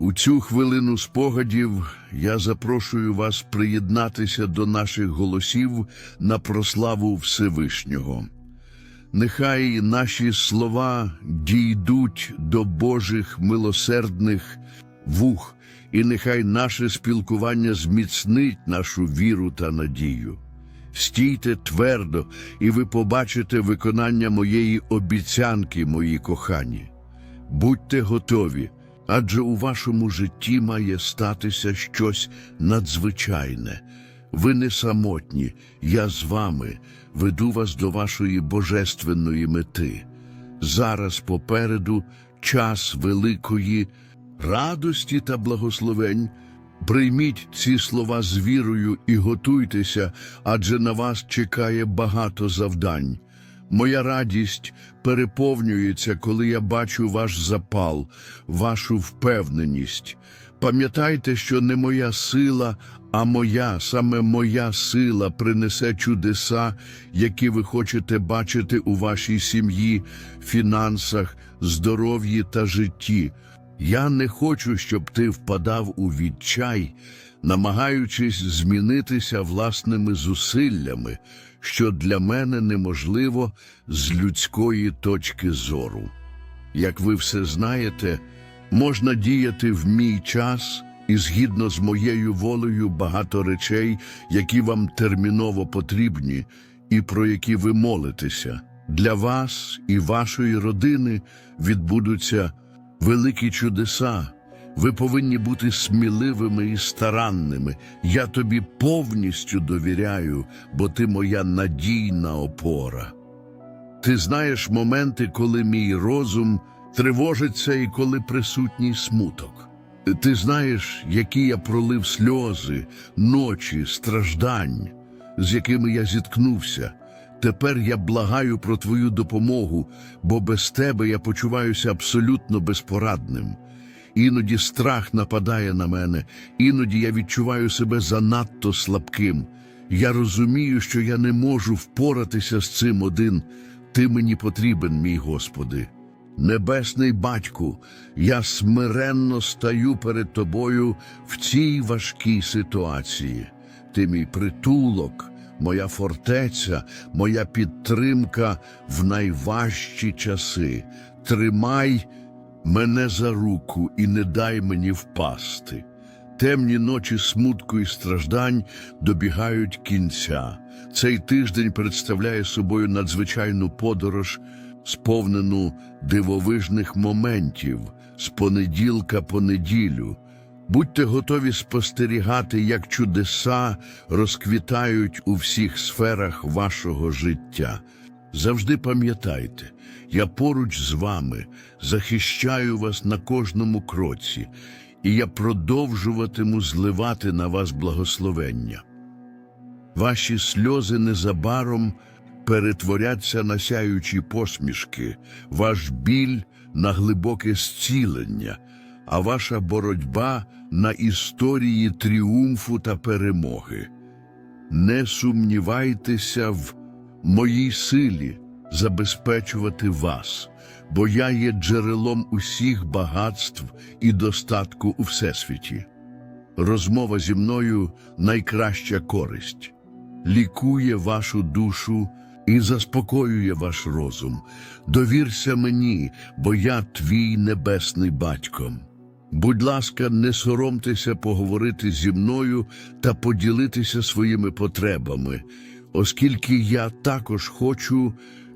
У цю хвилину спогадів я запрошую вас приєднатися до наших голосів на прославу Всевишнього. Нехай наші слова дійдуть до Божих милосердних вух, і нехай наше спілкування зміцнить нашу віру та надію. Стійте твердо, і ви побачите виконання моєї обіцянки, мої кохані. Будьте готові, адже у вашому житті має статися щось надзвичайне. Ви не самотні, я з вами веду вас до вашої божественної мети. Зараз попереду час великої радості та благословень. Прийміть ці слова з вірою і готуйтеся, адже на вас чекає багато завдань. Моя радість переповнюється, коли я бачу ваш запал, вашу впевненість. Пам'ятайте, що не моя сила, а моя, саме моя сила принесе чудеса, які ви хочете бачити у вашій сім'ї, фінансах, здоров'ї та житті. Я не хочу, щоб ти впадав у відчай, намагаючись змінитися власними зусиллями, що для мене неможливо з людської точки зору. Як ви все знаєте, можна діяти в мій час і згідно з моєю волею багато речей, які вам терміново потрібні, і про які ви молитеся. Для вас і вашої родини відбудуться великі чудеса. Ви повинні бути сміливими і старанними. Я тобі повністю довіряю, бо ти моя надійна опора. Ти знаєш моменти, коли мій розум тривожиться і коли присутній смуток. Ти знаєш, які я пролив сльози, ночі, страждань, з якими я зіткнувся. Тепер я благаю про твою допомогу, бо без тебе я почуваюся абсолютно безпорадним. Іноді страх нападає на мене, іноді я відчуваю себе занадто слабким. Я розумію, що я не можу впоратися з цим один. Ти мені потрібен, мій Господи. Небесний батьку, я смиренно стаю перед тобою в цій важкій ситуації. Ти мій притулок, моя фортеця, моя підтримка в найважчі часи. Тримай мене за руку і не дай мені впасти. Темні ночі смутку і страждань добігають кінця. Цей тиждень представляє собою надзвичайну подорож, сповнену дивовижних моментів з понеділка по неділю. Будьте готові спостерігати, як чудеса розквітають у всіх сферах вашого життя. Завжди пам'ятайте, я поруч з вами, захищаю вас на кожному кроці, і я продовжуватиму зливати на вас благословення. Ваші сльози незабаром перетворяться на сяючі посмішки, ваш біль на глибоке зцілення, а ваша боротьба на історії тріумфу та перемоги. Не сумнівайтеся в моїй силі забезпечувати вас, бо я є джерелом усіх багатств і достатку у всесвіті. Розмова зі мною найкраща користь, лікує вашу душу і заспокоює ваш розум. Довірся мені, бо я твій небесний батько. Будь ласка, не соромтеся поговорити зі мною та поділитися своїми потребами, оскільки я також хочу,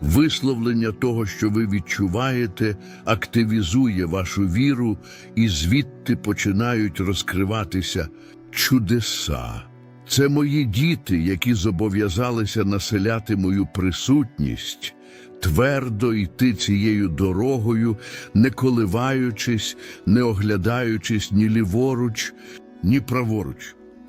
Висловлення того, що ви відчуваєте, активізує вашу віру, і звідти починають розкриватися чудеса. Це мої діти, які зобов'язалися населяти мою присутність, твердо йти цією дорогою, не коливаючись, не оглядаючись ні ліворуч, ні праворуч.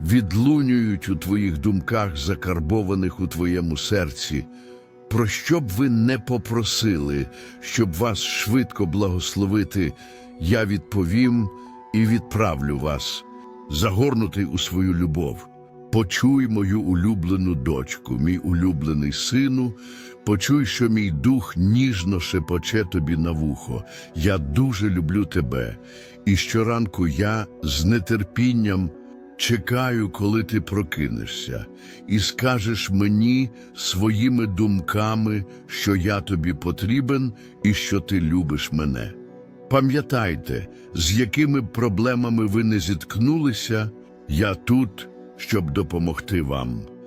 відлунюють у твоїх думках, закарбованих у твоєму серці. Про що б ви не попросили, щоб вас швидко благословити, я відповім і відправлю вас, загорнутий у свою любов. Почуй мою улюблену дочку, мій улюблений сину, почуй, що мій дух ніжно шепоче тобі на вухо. Я дуже люблю тебе, і щоранку я з нетерпінням чекаю, коли ти прокинешся, і скажеш мені своїми думками, що я тобі потрібен і що ти любиш мене. Пам'ятайте, з якими проблемами ви не зіткнулися, я тут, щоб допомогти вам.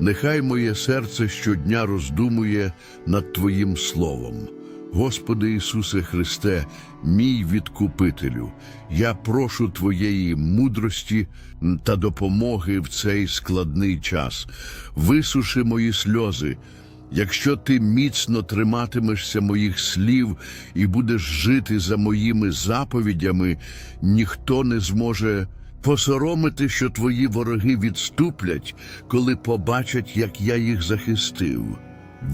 Нехай моє серце щодня роздумує над Твоїм словом. Господи Ісусе Христе, мій відкупителю, я прошу Твоєї мудрості та допомоги в цей складний час. Висуши мої сльози, Якщо ти міцно триматимешся моїх слів і будеш жити за моїми заповідями, ніхто не зможе посоромити, що твої вороги відступлять, коли побачать, як я їх захистив.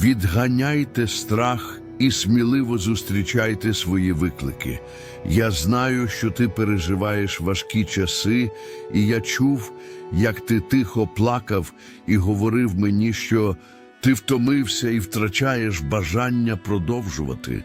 Відганяйте страх і сміливо зустрічайте свої виклики. Я знаю, що ти переживаєш важкі часи, і я чув, як ти тихо плакав і говорив мені, що ти втомився і втрачаєш бажання продовжувати.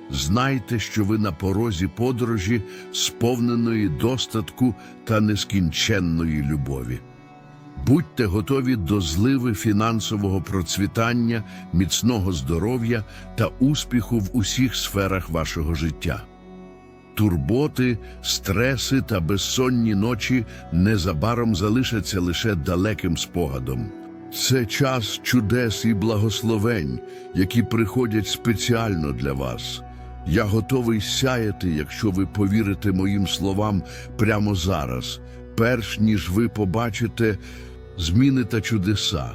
знайте, що ви на порозі подорожі, сповненої достатку та нескінченної любові. Будьте готові до зливи фінансового процвітання, міцного здоров'я та успіху в усіх сферах вашого життя. Турботи, стреси та безсонні ночі незабаром залишаться лише далеким спогадом. Це час чудес і благословень, які приходять спеціально для вас. Я готовий сяяти, якщо ви повірите моїм словам прямо зараз, перш ніж ви побачите зміни та чудеса.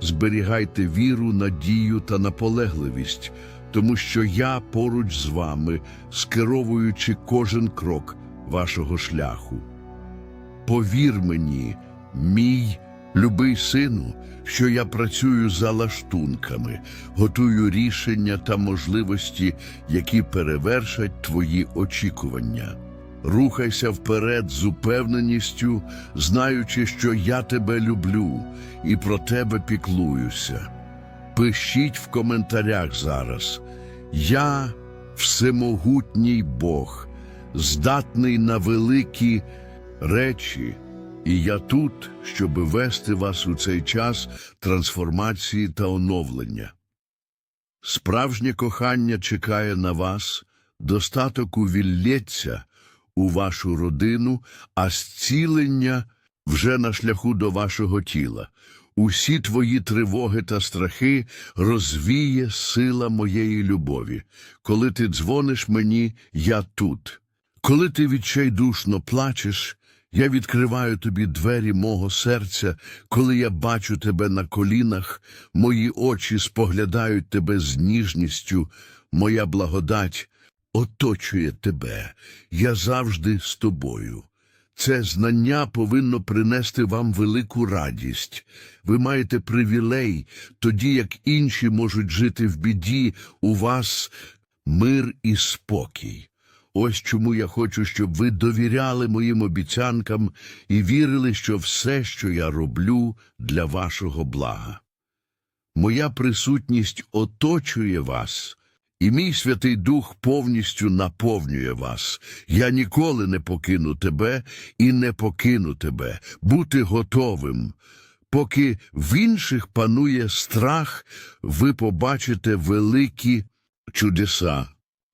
Зберігайте віру, надію та наполегливість, тому що я поруч з вами, скеровуючи кожен крок вашого шляху. Повір мені, мій Любий сину, що я працюю за лаштунками, готую рішення та можливості, які перевершать твої очікування. Рухайся вперед з упевненістю, знаючи, що я тебе люблю і про тебе піклуюся. Пишіть в коментарях зараз. Я всемогутній Бог, здатний на великі речі, і я тут, щоб вести вас у цей час трансформації та оновлення. Справжнє кохання чекає на вас, достаток увілється у вашу родину, а зцілення вже на шляху до вашого тіла. Усі твої тривоги та страхи розвіє сила моєї любові. Коли ти дзвониш мені, я тут. Коли ти відчайдушно плачеш, я відкриваю тобі двері мого серця, коли я бачу тебе на колінах, мої очі споглядають тебе з ніжністю, моя благодать оточує тебе. Я завжди з тобою. Це знання повинно принести вам велику радість. Ви маєте привілей, тоді як інші можуть жити в біді, у вас мир і спокій. Ось чому я хочу, щоб ви довіряли моїм обіцянкам і вірили, що все, що я роблю, для вашого блага. Моя присутність оточує вас, і мій Святий Дух повністю наповнює вас. Я ніколи не покину тебе і не покину тебе. Бути готовим. Поки в інших панує страх, ви побачите великі чудеса.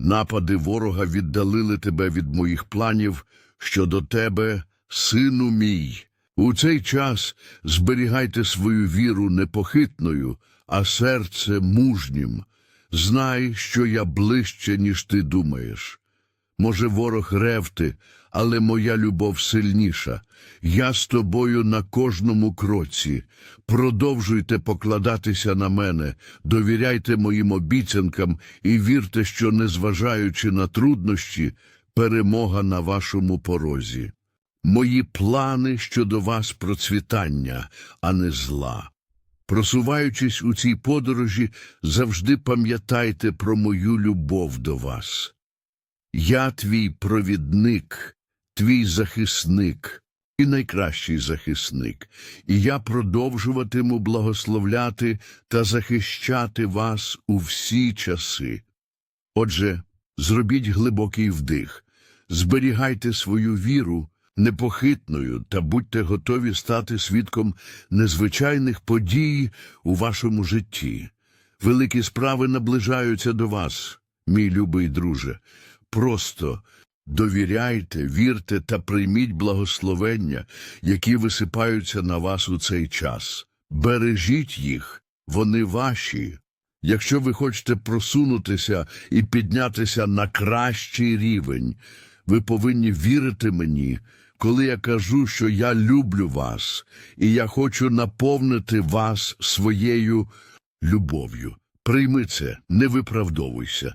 напади ворога віддалили тебе від моїх планів щодо тебе, сину мій. У цей час зберігайте свою віру непохитною, а серце мужнім. Знай, що я ближче, ніж ти думаєш. Може, ворог ревти, але моя любов сильніша. Я з тобою на кожному кроці. Продовжуйте покладатися на мене, довіряйте моїм обіцянкам і вірте, що, незважаючи на труднощі, перемога на вашому порозі. Мої плани щодо вас процвітання, а не зла. Просуваючись у цій подорожі, завжди пам'ятайте про мою любов до вас. Я твій провідник, твій захисник і найкращий захисник, і я продовжуватиму благословляти та захищати вас у всі часи. Отже, зробіть глибокий вдих, зберігайте свою віру непохитною та будьте готові стати свідком незвичайних подій у вашому житті. Великі справи наближаються до вас, мій любий друже. Просто довіряйте, вірте та прийміть благословення, які висипаються на вас у цей час. Бережіть їх, вони ваші. Якщо ви хочете просунутися і піднятися на кращий рівень, ви повинні вірити мені, коли я кажу, що я люблю вас, і я хочу наповнити вас своєю любов'ю. Прийми це, не виправдовуйся,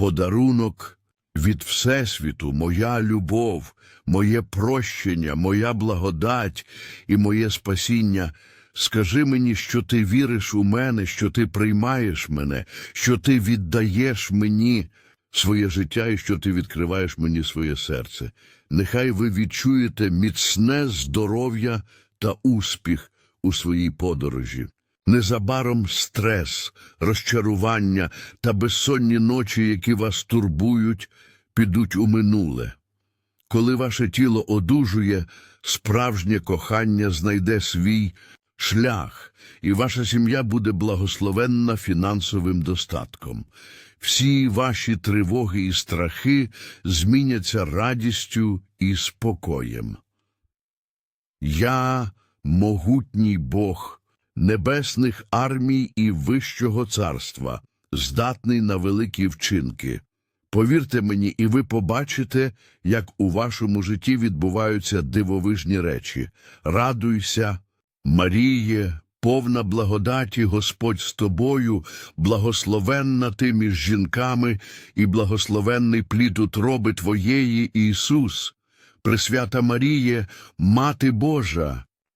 подарунок від Всесвіту, моя любов, моє прощення, моя благодать і моє спасіння. Скажи мені, що ти віриш у мене, що ти приймаєш мене, що ти віддаєш мені своє життя і що ти відкриваєш мені своє серце. Нехай ви відчуєте міцне здоров'я та успіх у своїй подорожі. Незабаром стрес, розчарування та безсонні ночі, які вас турбують, підуть у минуле. Коли ваше тіло одужує, справжнє кохання знайде свій шлях, і ваша сім'я буде благословенна фінансовим достатком. Всі ваші тривоги і страхи зміняться радістю і спокоєм. Я могутній Бог небесних армій і вищого царства, здатний на великі вчинки. Повірте мені, і ви побачите, як у вашому житті відбуваються дивовижні речі. Радуйся, Маріє, повна благодаті Господь з тобою, благословенна ти між жінками, і благословенний плід утроби твоєї Ісус. Пресвята Маріє, Мати Божа,